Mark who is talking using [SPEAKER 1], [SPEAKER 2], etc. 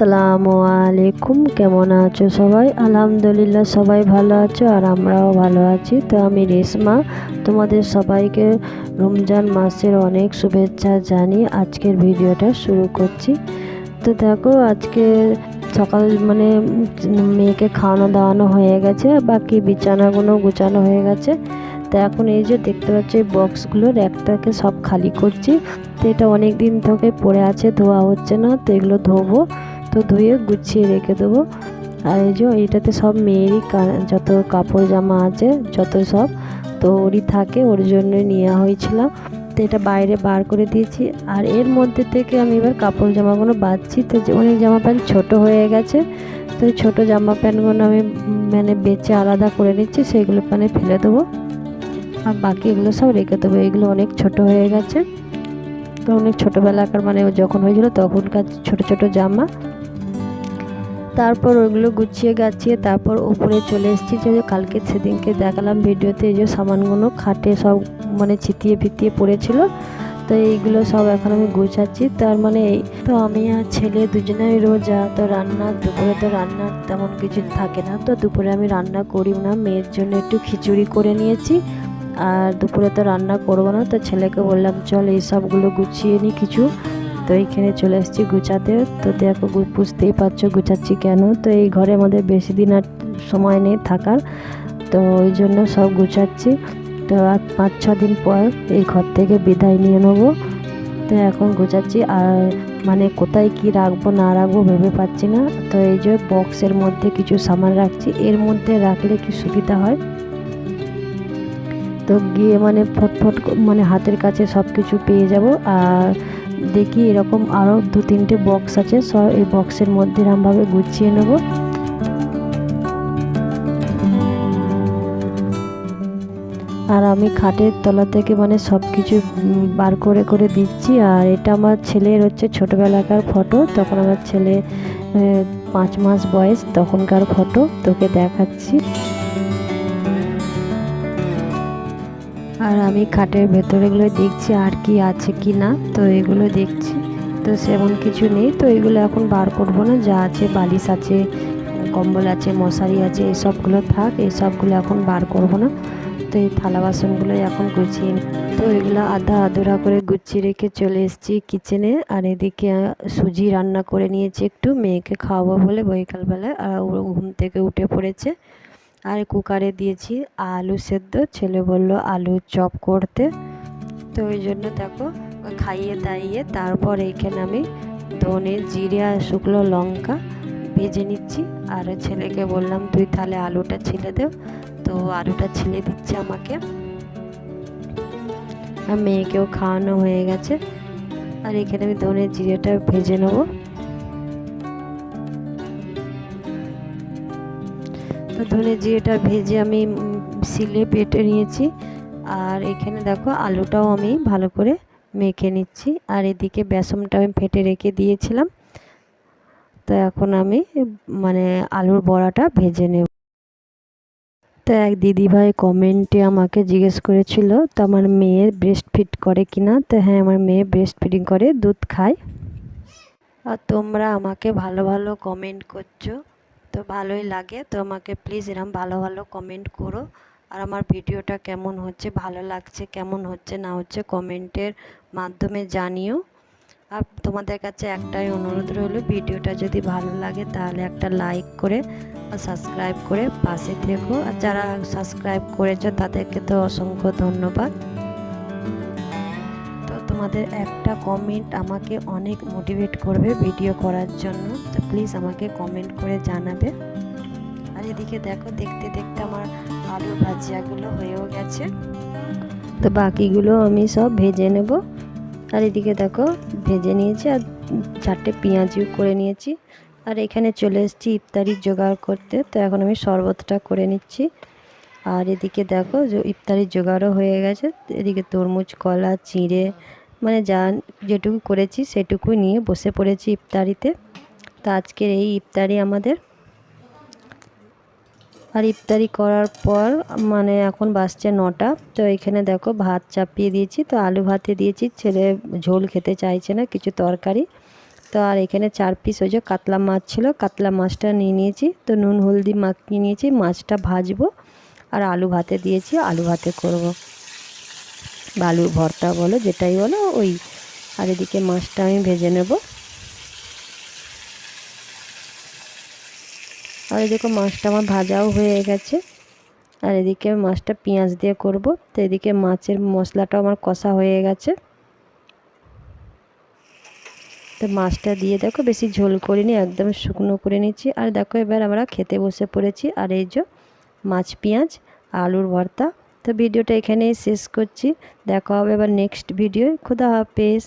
[SPEAKER 1] আসসালামু আলাইকুম, কেমন আছো সবাই? আলহামদুলিল্লাহ, সবাই ভালো আছো আর আমরাও ভালো আছি। তো আমি রেশমা, তোমাদের সবাইকে রমজান মাসের অনেক শুভেচ্ছা জানিয়ে আজকের ভিডিওটা শুরু করছি। তো দেখো, আজকে সকাল মানে মেয়েকে খাওয়ানো দাওয়ানো হয়ে গেছে, বাকি বিছানাগুলো গুছানো হয়ে গেছে। তো এখন এই যে দেখতে পাচ্ছ, এই বক্সগুলোর একটাকে সব খালি করছি। তো এটা অনেক দিন থেকে পড়ে আছে, ধোয়া হচ্ছে না, তো এগুলো ধোবো। তো ধুয়ে গুছিয়ে রেখে দেবো। আর এই যে এইটাতে সব মেয়েরই যত কাপড় জামা আছে, যত সব, তো ওরই থাকে, ওর জন্য নেওয়া হয়েছিল। তো এটা বাইরে বার করে দিয়েছি। আর এর মধ্যে থেকে আমি এবার কাপড় জামাগুলো বাঁধছি। তো অনেক জামা প্যান্ট ছোটো হয়ে গেছে। তো ছোটো জামা প্যান্টগুলো আমি মানে বেচে আলাদা করে নিচ্ছি, সেগুলো মানে ফেলে দেবো। আর বাকি এগুলো সব রেখে দেবো। এগুলো অনেক ছোট হয়ে গেছে। তো অনেক ছোটোবেলাকার মানে যখন হয়েছিল তখনকার ছোট ছোট জামা। তারপর ওইগুলো গুছিয়ে গাছিয়ে তারপর উপরে চলে এসেছি। যে কালকে সেদিনকে দেখালাম ভিডিওতে এই যে সামানগুলো খাটে সব মানে ছিটিয়ে ফিতিয়ে পড়েছিল। তো এইগুলো সব এখন আমি গুছাচ্ছি। তার মানে এই তো আমি আর ছেলে দুজনেই রোজা, তো রান্না, দুপুরে তো রান্নার তেমন কিছু থাকে না। তো দুপুরে আমি রান্না করি না, মেয়ের জন্য একটু খিচুড়ি করে নিয়েছি। আর দুপুরে তো রান্না করব না, তো ছেলেকে বললাম, চল এই সবগুলো গুছিয়ে নিই কিছু। তো এইখানে চলে এসেছি গুছাতে। তো দেখো বুঝতেই পারছ গুছাচ্ছি কেন? তো এই ঘরে আমাদের বেশি দিন আর সময় নেই থাকার। তো ওই জন্য সব গুছাচ্ছি। তো আর পাঁচ, ছ দিন পর এই ঘর থেকে বিদায় নিয়ে নেব। তো এখন গুছাচ্ছি। আর মানে কোথায় কি রাখব, না রাখব ভেবে পাচ্ছি না। তো এই যে বক্সের মধ্যে কিছু সামান রাখছি। এর মধ্যে রাখলে কি সুবিধা হয়? তো গিয়ে মানে ফটফট মানে হাতের কাছে সব কিছু পেয়ে যাব। আর দেখি এরকম আরও দু তিনটে বক্স আছে সব এই বক্সের মধ্যে এরমভাবে গুছিয়ে নেব। আর আমি খাটের তলা থেকে মানে সব কিছু বার করে করে দিচ্ছি। আর এটা আমার ছেলের হচ্ছে ছোটোবেলাকার ফটো, তখন আমার ছেলে পাঁচ মাস বয়স, তখনকার ফটো, তোকে দেখাচ্ছি। আর আমি খাটের ভেতরেগুলো দেখছি আর কি আছে কি না, তো এগুলো দেখছি। তো সেমন কিছু নেই, তো এগুলো এখন বার করব না, যা আছে বালিশ আছে, কম্বল আছে, মশারি আছে, এসবগুলো থাক, এসবগুলো এখন বার করব না। তো এই থালা বাসনগুলো এখন গুছিয়ে তো এগুলো আধা আধুরা করে গুছিয়ে রেখে চলে এসেছি কিচেনে, আর এদিকে সুজি রান্না করে নিয়েছি একটু, মেয়েকে খাওয়াবো বলে বৈকালবেলায়, আর ঘুম থেকে উঠে পড়েছে। আর কুকারে দিয়েছি আলু সেদ্ধ। ছেলে বলল, আলু চপ করতে। তো ওই জন্য দেখো, খাইয়ে দাইয়ে তারপর এইখানে আমি ধনে, জিরে আর শুকনো লঙ্কা ভেজে নিচ্ছি। আর ছেলেকে বললাম, তুই তাহলে আলুটা ছিলে দেও তো আলুটা ছিলে দিচ্ছে আমাকে। আর মেয়েকেও খাওয়ানো হয়ে গেছে। আর এখানে আমি ধনে, জিরেটা ভেজে নেব। ধনে জিরেটা ভেজে আমি সিলে পেটে নিয়েছি। আর এখানে দেখো আলুটাও আমি ভালো করে মেখে নিচ্ছি। আর এদিকে বেসনটা আমি ফেটে রেখে দিয়েছিলাম। তো এখন আমি মানে আলুর বড়াটা ভেজে নেব। তো এক দিদিভাই কমেন্টে আমাকে জিজ্ঞেস করেছিল, তো আমার মেয়ে ব্রেস্ট ফিট করে কিনা তো হ্যাঁ আমার মেয়ে ব্রেস্ট ফিডিং করে, দুধ খায়। আর তোমরা আমাকে ভালো ভালো কমেন্ট করছ। তো ভালোই লাগে। তো আমাকে প্লিজ এরম ভালো ভালো কমেন্ট করো। আর আমার ভিডিওটা কেমন হচ্ছে, ভালো লাগছে, কেমন হচ্ছে, না হচ্ছে কমেন্টের মাধ্যমে জানিও। আর তোমাদের কাছে একটাই অনুরোধ রইল, ভিডিওটা যদি ভালো লাগে তাহলে একটা লাইক করে সাবস্ক্রাইব করে পাশে থেকো। আর যারা সাবস্ক্রাইব করেছ তাদেরকে তো অসংখ্য ধন্যবাদ। তোমাদের একটা কমেন্ট আমাকে অনেক মোটিভেট করবে ভিডিও করার জন্য, তো প্লিজ আমাকে কমেন্ট করে জানাবে। আর এদিকে দেখো, দেখতে দেখতে আমার আলু ভাজিয়াগুলো হয়েও গেছে। তো বাকিগুলো আমি সব ভেজে নেব। আর এদিকে দেখো, ভেজে নিয়েছি আর চারটে পেঁয়াজিও করে নিয়েছি। আর এখানে চলে এসেছি ইফতারির জোগাড় করতে, তো এখন আমি শরবতটা করে নিচ্ছি। আর এদিকে দেখো, যে ইফতারির জোগাড়ও হয়ে গেছে। এদিকে তরমুজ, কলা, চিঁড়ে মানে যা যেটুকু করেছি সেটুকু নিয়ে বসে পড়েছি ইফতারিতে। তো আজকের এই ইফতারি আমাদের। আর ইফতারি করার পর মানে এখন বাসছে নটা, তো এখানে দেখো ভাত চাপিয়ে দিয়েছি, তো আলু ভাতে দিয়েছি, ছেলে ঝোল খেতে চাইছে না, কিছু তরকারি। তো আর এখানে চার পিস ওই যে কাতলা মাছ ছিল, কাতলা মাছটা নিয়ে নিয়েছি, তো নুন হলদি মাখিয়ে নিয়েছি, মাছটা ভাজবো, আর আলু ভাতে দিয়েছি, আলু ভাতে করব। বা আলুর ভর্তা বলো, যেটাই বলো, ওই আর এদিকে মাছটা আমি ভেজে নেব। আর এদিকে মাছটা আমার ভাজাও হয়ে গেছে। আর এদিকে মাছটা পেঁয়াজ দিয়ে করব। তো এদিকে মাছের মশলাটাও আমার কষা হয়ে গেছে। তো মাছটা দিয়ে দেখো, বেশি ঝোল করিনি, একদম শুকনো করে নিচ্ছি আর দেখো এবার আমরা খেতে বসে পড়েছি। আর এই যে মাছ পেঁয়াজ, আলুর ভর্তা তো ভিডিওটা এখানেই শেষ করছি। দেখা হবে আবার নেক্সট ভিডিও খুদা হাফেজ।